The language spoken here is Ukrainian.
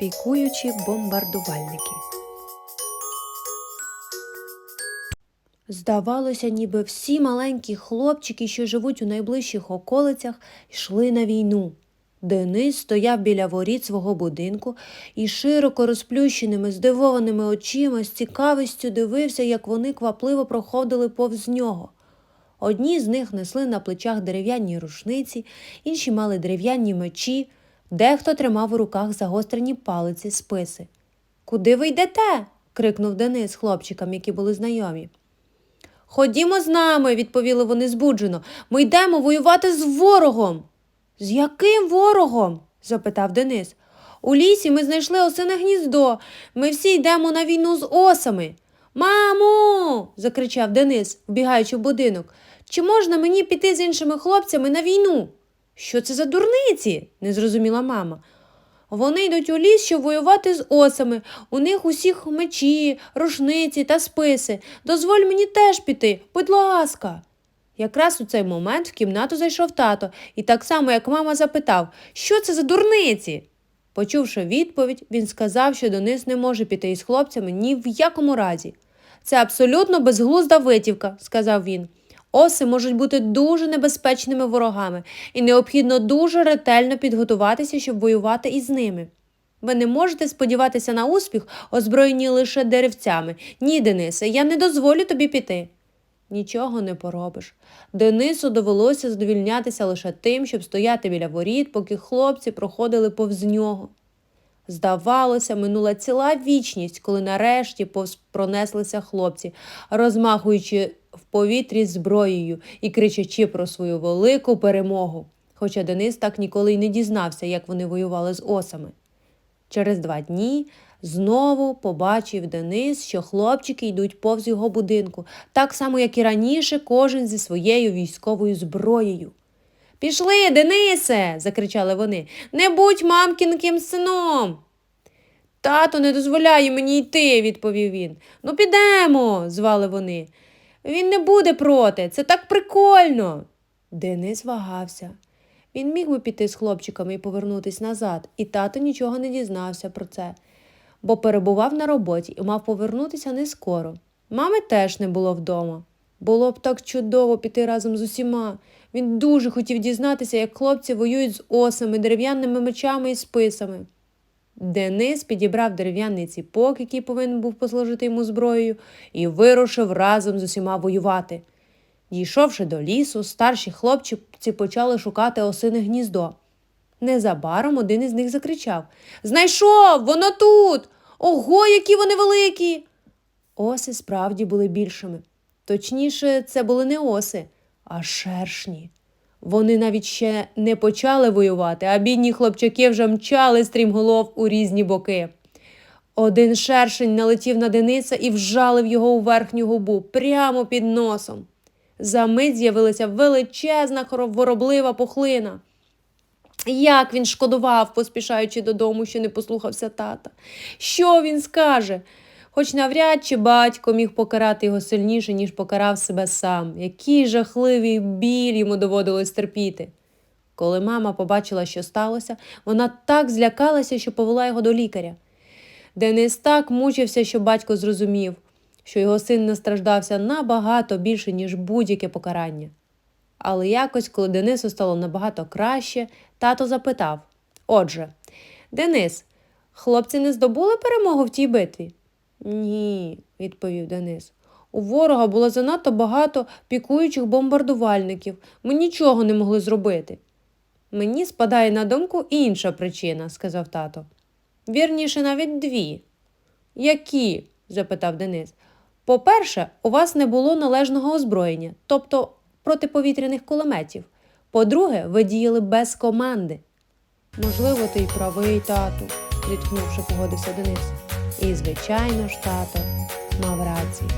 Пікуючі бомбардувальники. Здавалося, ніби всі маленькі хлопчики, що живуть у найближчих околицях, йшли на війну. Денис стояв біля воріт свого будинку і широко розплющеними, здивованими очима з цікавістю дивився, як вони квапливо проходили повз нього. Одні з них несли на плечах дерев'яні рушниці, інші мали дерев'яні мечі, дехто тримав у руках загострені палиці списи. Куди ви йдете? крикнув Денис хлопчикам, які були знайомі. Ходімо з нами, відповіли вони збуджено. Ми йдемо воювати з ворогом. З яким ворогом? запитав Денис. У лісі ми знайшли осине гніздо. Ми всі йдемо на війну з осами. Мамо. закричав Денис, вбігаючи в будинок. Чи можна мені піти з іншими хлопцями на війну? Що це за дурниці? не зрозуміла мама. Вони йдуть у ліс, щоб воювати з осами. У них усіх мечі, рушниці та списи. Дозволь мені теж піти, будь ласка. Якраз у цей момент в кімнату зайшов тато і так само, як мама, запитав, що це за дурниці. Почувши відповідь, він сказав, що Денис не може піти із хлопцями ні в якому разі. Це абсолютно безглузда витівка, сказав він. Оси можуть бути дуже небезпечними ворогами, і необхідно дуже ретельно підготуватися, щоб воювати із ними. Ви не можете сподіватися на успіх, озброєні лише деревцями. Ні, Денисе, я не дозволю тобі піти. Нічого не поробиш. Денису довелося задовільнятися лише тим, щоб стояти біля воріт, поки хлопці проходили повз нього. Здавалося, минула ціла вічність, коли нарешті повз пронеслися хлопці, розмахуючи в повітрі зброєю і кричачи про свою велику перемогу. Хоча Денис так ніколи й не дізнався, як вони воювали з осами. Через два дні знову побачив Денис, що хлопчики йдуть повз його будинку, так само, як і раніше, кожен зі своєю військовою зброєю. Пішли, Денисе. закричали вони. Не будь мамкінким сином. Тато не дозволяє мені йти, відповів він. Ну, підемо, звали вони. Він не буде проти, це так прикольно. Денис вагався. Він міг би піти з хлопчиками і повернутися назад, і тато нічого не дізнався про це, бо перебував на роботі і мав повернутися не скоро. Мами теж не було вдома. Було б так чудово піти разом з усіма. Він дуже хотів дізнатися, як хлопці воюють з осами, дерев'яними мечами і списами. Денис підібрав дерев'яний ціпок, який повинен був послужити йому зброєю, і вирушив разом з усіма воювати. Дійшовши до лісу, старші хлопці почали шукати осине гніздо. Незабаром один із них закричав Знайшов, воно тут. Ого, які вони великі. Оси справді були більшими. Точніше, це були не оси, а шершні. Вони навіть ще не почали воювати, а бідні хлопчаки вже мчали стрімголов у різні боки. Один шершень налетів на Дениса і вжалив його у верхню губу прямо під носом. За мить з'явилася величезна хороблива пухлина. Як він шкодував, поспішаючи додому, що не послухався тата. Що він скаже? Хоч навряд чи батько міг покарати його сильніше, ніж покарав себе сам. Який жахливий біль йому доводилось терпіти. Коли мама побачила, що сталося, вона так злякалася, що повела його до лікаря. Денис так мучився, що батько зрозумів, що його син настраждався набагато більше, ніж будь-яке покарання. Але якось, коли Денису стало набагато краще, тато запитав: Отже, Денис, хлопці не здобули перемогу в тій битві? Ні, відповів Денис. У ворога було занадто багато пікуючих бомбардувальників. Ми нічого не могли зробити. Мені спадає на думку інша причина, сказав тато. Вірніше, навіть дві. Які? запитав Денис. По-перше, у вас не було належного озброєння, тобто протиповітряних кулеметів. По-друге, ви діяли без команди. Можливо, ти й правий, тату, зітхнувши, погодився Денис. І, звичайно ж, тато мав рацію.